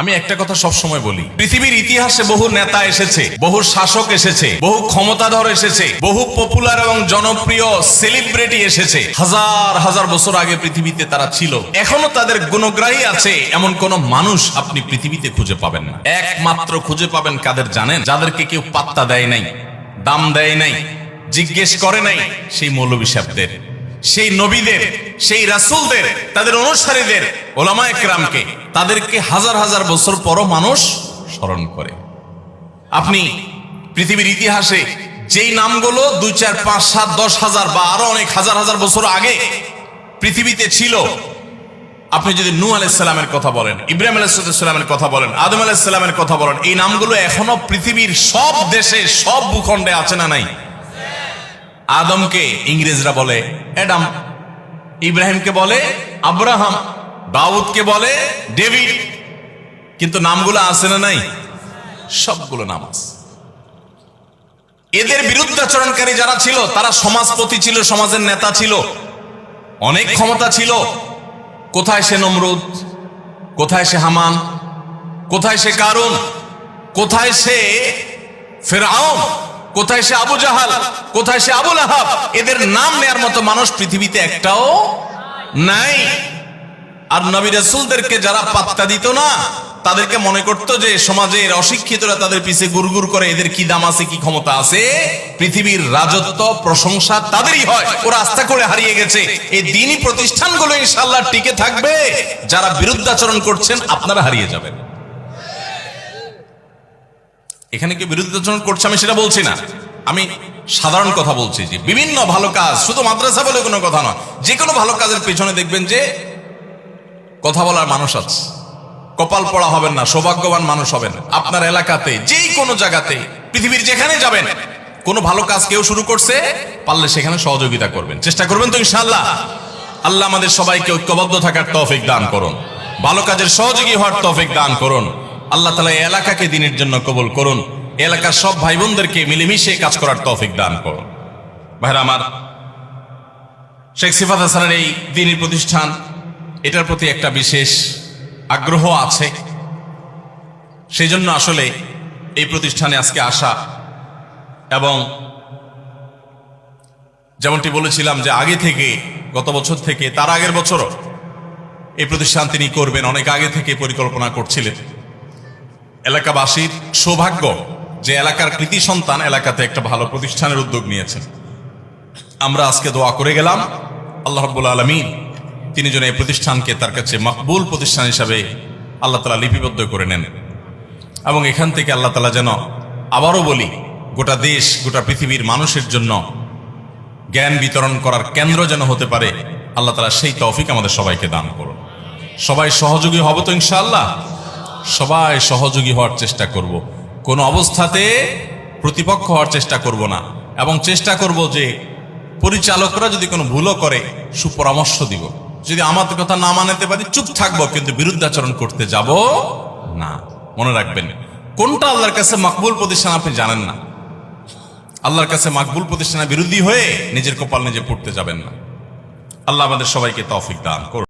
আমি একটা কথা সব সময় বলি। পৃথিবীর ইতিহাসে বহু নেতা এসেছে, বহু শাসক এসেছে, বহু ক্ষমতাধর এসেছে, বহু পপুলার এবং জনপ্রিয় সেলিব্রিটি এসেছে। হাজার হাজার বছর আগে পৃথিবীতে তারা ছিল। এখনও তাদের গুণগ্রাহী আছে এমন কোন মানুষ আপনি পৃথিবীতে খুঁজে পাবেন না। একমাত্র খুঁজে পাবেন কাদের জানেন? যাদেরকে কেউ পাত্তা দেয় নাই, দাম দেয় নাই, জিজ্ঞেস করে নাই, সেই মৌলবী সাহেবদের, সেই নবীদের সেই রাসূলদের, তাদের অনুসারীদের, ওলামা একরামকে, তাদেরকে হাজার হাজার বছর পরও মানুষ স্মরণ করে। আপনি পৃথিবীর ইতিহাসে যেই নামগুলো দুই, চার, পাঁচ, সাত, দশ হাজার বা আরও অনেক হাজার হাজার বছর আগে পৃথিবীতে ছিল, আপনি যদি নু আলাইসাল্লামের কথা বলেন, ইব্রাহিম আলাইসাল্লামের কথা বলেন, আদম আলাইসাল্লামের কথা বলেন, এই নামগুলো এখনও পৃথিবীর সব দেশে, সব ভূখণ্ডে আছে না নাই? আদমকে ইংরেজরা বলে, অ্যাডাম ইব্রাহিমকে বলে, আব্রাহাম। দাউদকে বলে, ডেভিড। কিন্তু নামগুলো আছে না নাই? সবগুলো নাম আছে। এদের বিরুদ্ধাচরণকারী যারা ছিল, তারা সমাজপতি ছিল, সমাজের নেতা ছিল। অনেক ক্ষমতা ছিল। কোথায় সে নমরুদ? কোথায় সে হামান? কোথায় সে কারণ কোথায় সে ফেরাউন? কোথায় সে আবু জাহাল? কোথায় সে আবুল আহাব এদের নাম নেয়ার মতো মানুষ পৃথিবীতে একটাও নাই। আর নবী রাসূলদেরকে যারা পাত্তা দিত না, তাদেরকে মনে করতো যে সমাজের অশিক্ষিতরা, তাদের পিছে গুরগুর করে এদের কি দাম আছে, কি ক্ষমতা আছে? পৃথিবীর রাজত্ব, প্রশংসা তাদেরই হয়। ওরা আস্থা করে হারিয়ে গেছে। এই দিনই প্রতিষ্ঠানগুলো ইনশাল্লাহ টিকে থাকবে। যারা বিরুদ্ধাচরণ করছেন, আপনারা হারিয়ে যাবেন। এখানে কি বিরুদ্ধাচরণ করছে আমি সেটা বলছি না। আমি সাধারণ কথা বলছি যে বিভিন্ন ভালো কাজ, শুধু মাদ্রাসা বলে কোনো কথা নয় যে কোনো ভালো কাজের পেছনে দেখবেন যে কথা বলার মানুষ আছে। কপাল পড়া হবেন না, সৌভাগ্যবান মানুষ হবেন। আপনার এলাকাতে, যেই কোনো জায়গাতে, পৃথিবীর যেখানে যাবেন, কোনো ভালো কাজ কেউ শুরু করছে, পারলে সেখানে সহযোগিতা করবেন। চেষ্টা করবেন তো ইনশাআল্লাহ। আল্লাহ আমাদের সবাইকে ঐক্যবদ্ধ থাকার তৌফিক দান করুন। ভালো কাজের সহযোগী হওয়ার তৌফিক দান করুন। আল্লাহ তালা এলাকাকে দিনের জন্য কবুল করুন। এলাকার সব ভাই বোনদেরকে মিলেমিশে কাজ করার তৌফিক দান করুন। ভাইরা আমার, শেখ সিফাত হাসানের এই দিনী প্রতিষ্ঠান, এটার প্রতি একটা বিশেষ আগ্রহ আছে। সেই জন্য আসলে এই প্রতিষ্ঠানে আজকে আসা এবং যেমনটি বলেছিলাম যে আগে থেকে, গত বছর থেকে, তার আগের বছরও এই প্রতিষ্ঠান তিনি করবেন, অনেক আগে থেকে পরিকল্পনা করছিলেন। এলাকাবাসীর সৌভাগ্য যে এলাকার কৃতি সন্তান এলাকাতে একটা ভালো প্রতিষ্ঠানের উদ্যোগ নিয়েছেন। আমরা আজকে দোয়া করে গেলাম, আল্লাহ রব্বুল আলমিন তিনি যেন এই প্রতিষ্ঠানকে তার কাছে মকবুল প্রতিষ্ঠান হিসাবে আল্লাহ তালা লিপিবদ্ধ করে নেন এবং এখান থেকে আল্লাহ তালা যেন আবারও বলি, গোটা দেশ, গোটা পৃথিবীর মানুষের জন্য জ্ঞান বিতরণ করার কেন্দ্র যেন হতে পারে, আল্লাহ তালা সেই তৌফিক আমাদের সবাইকে দান করুন। সবাই সহযোগী হব তো ইনশাআল্লাহ। সবাই সহযোগী হওয়ার চেষ্টা করব। কোনো অবস্থাতে প্রতিপক্ষ হওয়ার চেষ্টা করব না এবং চেষ্টা করব যে পরিচালকরা যদি কোনো ভুলও করে, সুপরামর্শ দিব। যদি আমাদের কথা না মানাতে পারি, চুপ থাকব, কিন্তু বিরুদ্ধাচরণ করতে যাব না। মনে রাখবেন, কোনটা আল্লাহর কাছে মকবুল প্রতিষ্ঠান আপনি জানেন না। আল্লাহর কাছে মাকবুল প্রতিষ্ঠানের বিরোধী হয়ে নিজের কপাল নিজে পড়তে যাবেন না। আল্লাহ আমাদের সবাইকে তৌফিক দান করুন।